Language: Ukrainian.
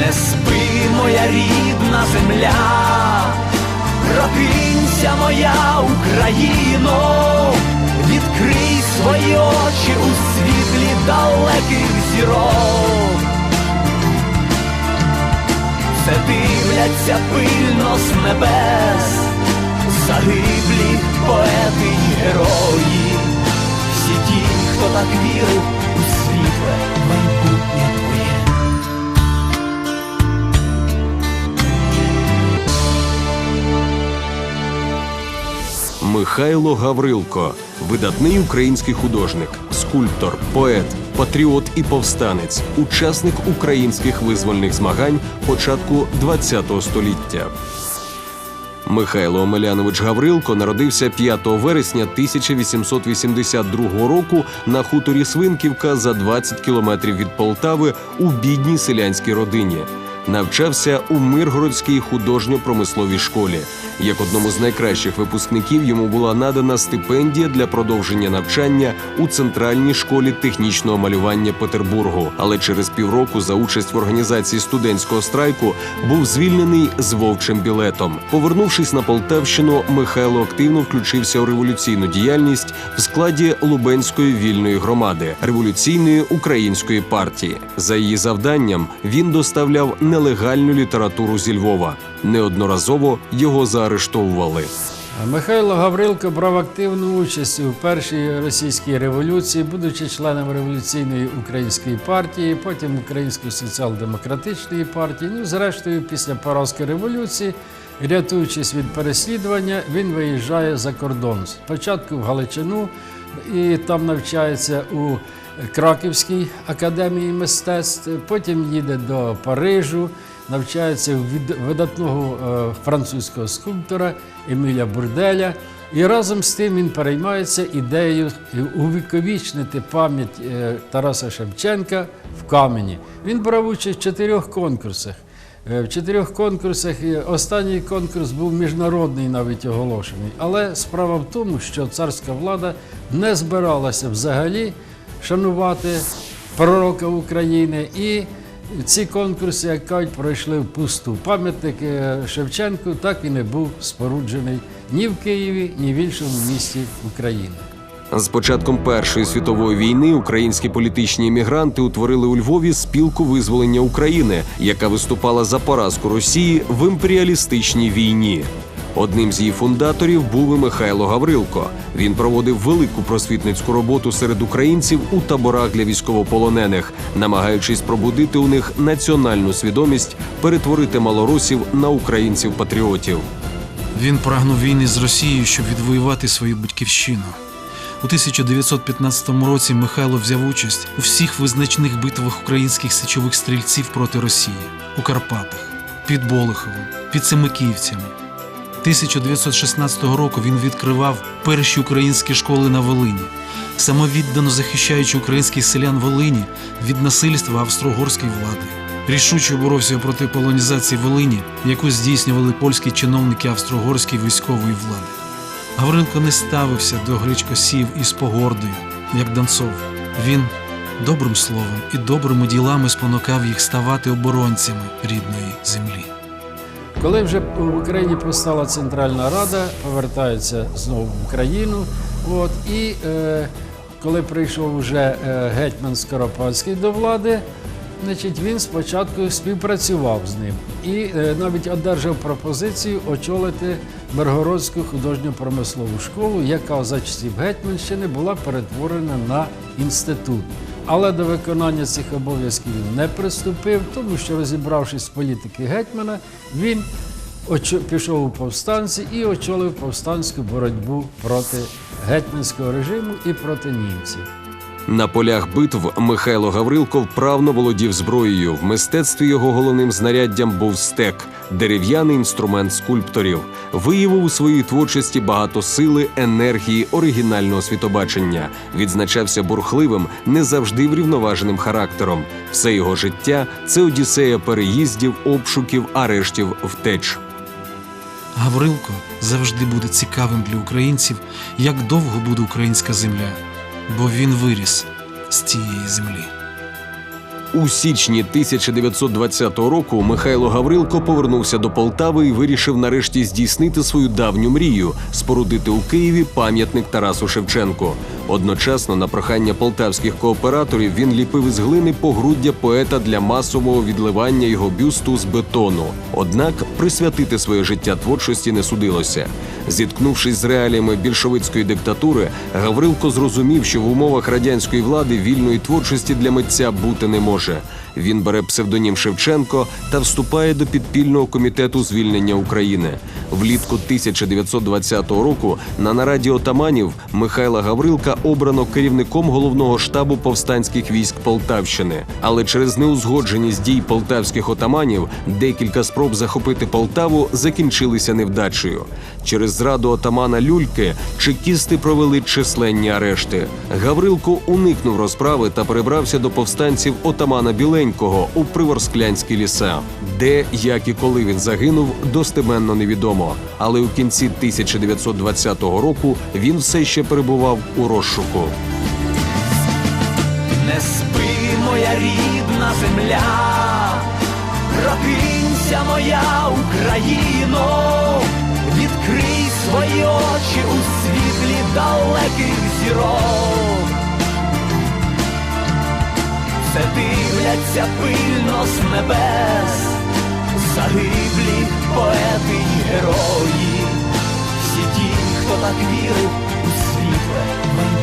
Не спи, моя рідна земля, прокинься, моя Україно, відкрий свої очі у світлі далеких зірок. Все дивляться пильно з небес, загиблі поети й герої, всі ті, хто так вірив Михайло Гаврилко, видатний український художник, скульптор, поет, патріот і повстанець, учасник українських визвольних змагань початку ХХ століття. Михайло Омелянович Гаврилко народився 5 вересня 1882 року на хуторі Свинківка за 20 кілометрів від Полтави у бідній селянській родині. Навчався у Миргородській художньо-промисловій школі. Як одному з найкращих випускників йому була надана стипендія для продовження навчання у центральній школі технічного малювання Петербургу. Але через півроку за участь в організації студентського страйку був звільнений з вовчим білетом. Повернувшись на Полтавщину, Михайло активно включився у революційну діяльність в складі Лубенської вільної громади революційної української партії. За її завданням він доставляв нелегальну літературу зі Львова. Неодноразово його заарештовували. Михайло Гаврилко брав активну участь у першій російській революції, будучи членом революційної української партії, потім Української соціал-демократичної партії. Ну, зрештою, після поразки революції, рятуючись від переслідування, він виїжджає за кордон. Спочатку в Галичину і там навчається у Краківській академії мистецтв, потім їде до Парижу, навчається від- видатного е, французького скульптора Еміля Бурделя. І разом з тим він переймається ідеєю увіковічнити пам'ять е, Тараса Шевченка в камені. Він брав участь в чотирьох конкурсах. Е, В чотирьох конкурсах останній конкурс був міжнародний навіть оголошений. Але справа в тому, що царська влада не збиралася взагалі шанувати пророка України. І ці конкурси, як кажуть, пройшли в пусту. Пам'ятник е, Шевченку так і не був споруджений ні в Києві, ні в іншому місті України. З початком Першої світової війни українські політичні іммігранти утворили у Львові спілку визволення України, яка виступала за поразку Росії в імперіалістичній війні. Одним з її фундаторів був і Михайло Гаврилко. Він проводив велику просвітницьку роботу серед українців у таборах для військовополонених, намагаючись пробудити у них національну свідомість, перетворити малоросів на українців-патріотів. Він прагнув війни з Росією, щоб відвоювати свою батьківщину. У 1915 році Михайло взяв участь у всіх визначних битвах українських січових стрільців проти Росії у Карпатах, під Болиховом, під Семиківцями. 1916 року він відкривав перші українські школи на Волині, самовіддано захищаючи українських селян Волині від насильства австро-угорської влади. Рішуче боровся проти полонізації Волині, яку здійснювали польські чиновники австро-угорської військової влади. Гаврилко не ставився до гречкосів із погордою, як Донцов. Він добрим словом і добрими ділами спонукав їх ставати оборонцями рідної землі. Коли вже в Україні постала Центральна Рада, повертається знову в Україну. От, і е, коли прийшов вже е, гетьман Скоропадський до влади, значить, він спочатку співпрацював з ним і е, навіть одержав пропозицію очолити Миргородську художньо-промислову школу, яка за часів Гетьманщини була перетворена на інститут. Але до виконання цих обов'язків він не приступив, тому що, розібравшись з політики гетьмана, він пішов у повстанці і очолив повстанську боротьбу проти гетьманського режиму і проти німців. На полях битв Михайло Гаврилко вправно володів зброєю. В мистецтві його головним знаряддям був стек, дерев'яний інструмент скульпторів. Виявив у своїй творчості багато сили, енергії, оригінального світобачення. Відзначався бурхливим, не завжди врівноваженим характером. Все його життя це одіссея переїздів, обшуків, арештів, втеч. Гаврилко завжди буде цікавим для українців, як довго буде українська земля, бо він виріс з цієї землі. У січні 1920 року Михайло Гаврилко повернувся до Полтави і вирішив нарешті здійснити свою давню мрію спорудити у Києві пам'ятник Тарасу Шевченку. Одночасно, на прохання полтавських кооператорів, він ліпив із глини погруддя поета для масового відливання його бюсту з бетону. Однак присвятити своє життя творчості не судилося. Зіткнувшись з реаліями більшовицької диктатури, Гаврилко зрозумів, що в умовах радянської влади вільної творчості для митця бути не може. Він бере псевдонім Шевченко та вступає до підпільного комітету звільнення України. Влітку 1920 року на нараді отаманів Михайла Гаврилка обрано керівником головного штабу повстанських військ Полтавщини. Але через неузгодженість дій полтавських отаманів декілька спроб захопити Полтаву закінчилися невдачею. Через зраду отамана Люльки чекісти провели численні арешти. Гаврилко уникнув розправи та перебрався до повстанців отамана Біленького у Приворсклянські ліса. Де, як і коли він загинув, достеменно невідомо. Але у кінці 1920 року він все ще перебував у розшуку. Не спи, моя рідна земля, прокинься, моя Україно, відкрий очі у світлі далеких зірок. Все дивляться пильно з небес, загиблі поети й герої, всі ті, хто так вірив у світле